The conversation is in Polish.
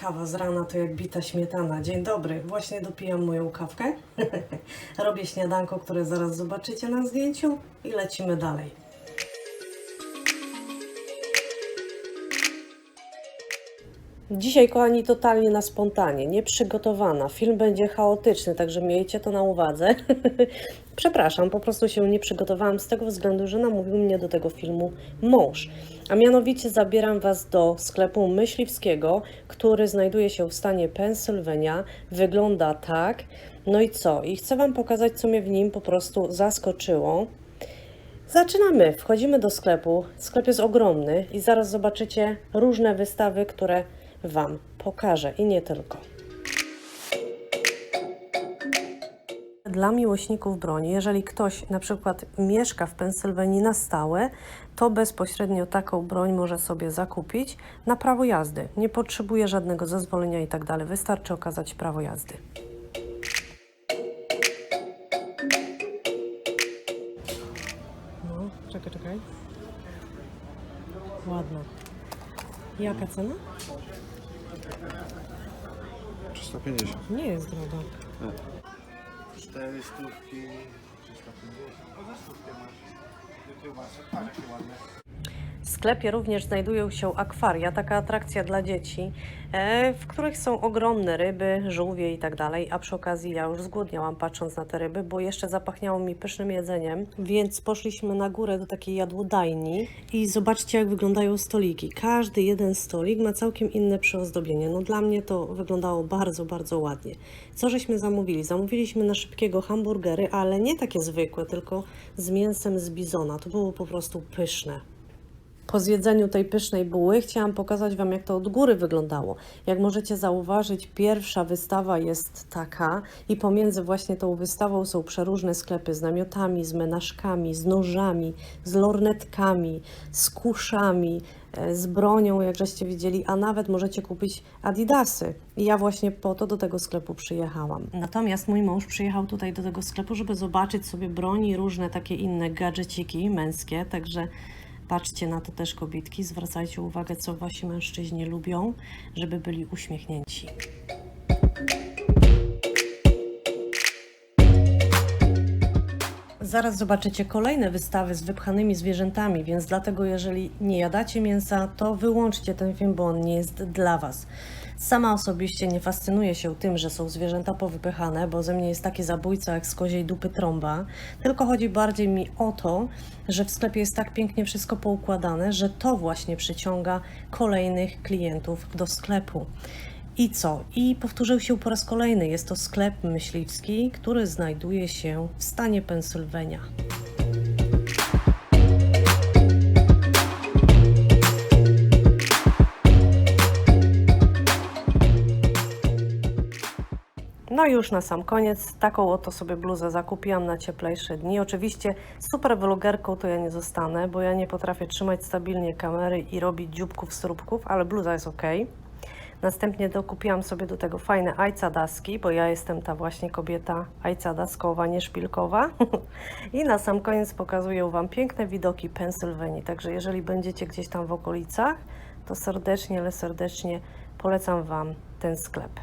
Kawa z rana to jak bita śmietana. Dzień dobry, właśnie dopijam moją kawkę. Robię śniadanko, które zaraz zobaczycie na zdjęciu i lecimy dalej. Dzisiaj, kochani, totalnie na spontanie, nieprzygotowana. Film będzie chaotyczny, także miejcie to na uwadze. Przepraszam, po prostu się nie przygotowałam z tego względu, że namówił mnie do tego filmu mąż. A mianowicie zabieram Was do sklepu myśliwskiego, który znajduje się w stanie Pensylwania. Wygląda tak. No i co? I chcę Wam pokazać, co mnie w nim po prostu zaskoczyło. Zaczynamy. Wchodzimy do sklepu. Sklep jest ogromny i zaraz zobaczycie różne wystawy, które Wam pokażę i nie tylko. Dla miłośników broni, jeżeli ktoś na przykład mieszka w Pensylwanii na stałe, to bezpośrednio taką broń może sobie zakupić na prawo jazdy. Nie potrzebuje żadnego zezwolenia i tak. Wystarczy okazać prawo jazdy. No, czekaj, czekaj. Ładna. Jaka cena? 350. Nie jest droga. Cztery stówki, 350. O, za stówkę masz. Kiełbasy. Patrz, jakie ładne. W sklepie również znajdują się akwaria, taka atrakcja dla dzieci, e, w których są ogromne ryby, żółwie i tak dalej. A przy okazji ja już zgłodniałam patrząc na te ryby, bo jeszcze zapachniało mi pysznym jedzeniem, więc poszliśmy na górę do takiej jadłodajni i zobaczcie jak wyglądają stoliki. Każdy jeden stolik ma całkiem inne przyozdobienie. No dla mnie to wyglądało bardzo, bardzo ładnie. Co żeśmy zamówili? Zamówiliśmy na szybkiego hamburgery, ale nie takie zwykłe, tylko z mięsem z bizona. To było po prostu pyszne. Po zjedzeniu tej pysznej buły chciałam pokazać Wam, jak to od góry wyglądało. Jak możecie zauważyć, pierwsza wystawa jest taka i pomiędzy właśnie tą wystawą są przeróżne sklepy z namiotami, z menażkami, z nożami, z lornetkami, z kuszami, e, z bronią, jak żeście widzieli, a nawet możecie kupić adidasy. I ja właśnie po to do tego sklepu przyjechałam. Natomiast mój mąż przyjechał tutaj do tego sklepu, żeby zobaczyć sobie broń i różne takie inne gadżeciki męskie, także Patrzcie na to też kobietki, zwracajcie uwagę, co wasi mężczyźni lubią, żeby byli uśmiechnięci. Zaraz zobaczycie kolejne wystawy z wypchanymi zwierzętami, więc dlatego jeżeli nie jadacie mięsa, to wyłączcie ten film, bo on nie jest dla Was. Sama osobiście nie fascynuję się tym, że są zwierzęta powypychane, bo ze mnie jest taki zabójca jak z koziej dupy trąba, tylko chodzi bardziej mi o to, że w sklepie jest tak pięknie wszystko poukładane, że to właśnie przyciąga kolejnych klientów do sklepu. I co? I powtórzył się po raz kolejny. Jest to sklep myśliwski, który znajduje się w stanie Pensylwania. No już na sam koniec taką oto sobie bluzę zakupiłam na cieplejsze dni. Oczywiście super vlogerką to ja nie zostanę, bo ja nie potrafię trzymać stabilnie kamery i robić dzióbków, stróbków, ale bluza jest ok. Następnie dokupiłam sobie do tego fajne ajcadaski, bo ja jestem ta właśnie kobieta ajcadaskowa, nie szpilkowa. I na sam koniec pokazuję Wam piękne widoki Pensylwanii. Także jeżeli będziecie gdzieś tam w okolicach, to serdecznie, ale serdecznie polecam Wam ten sklep.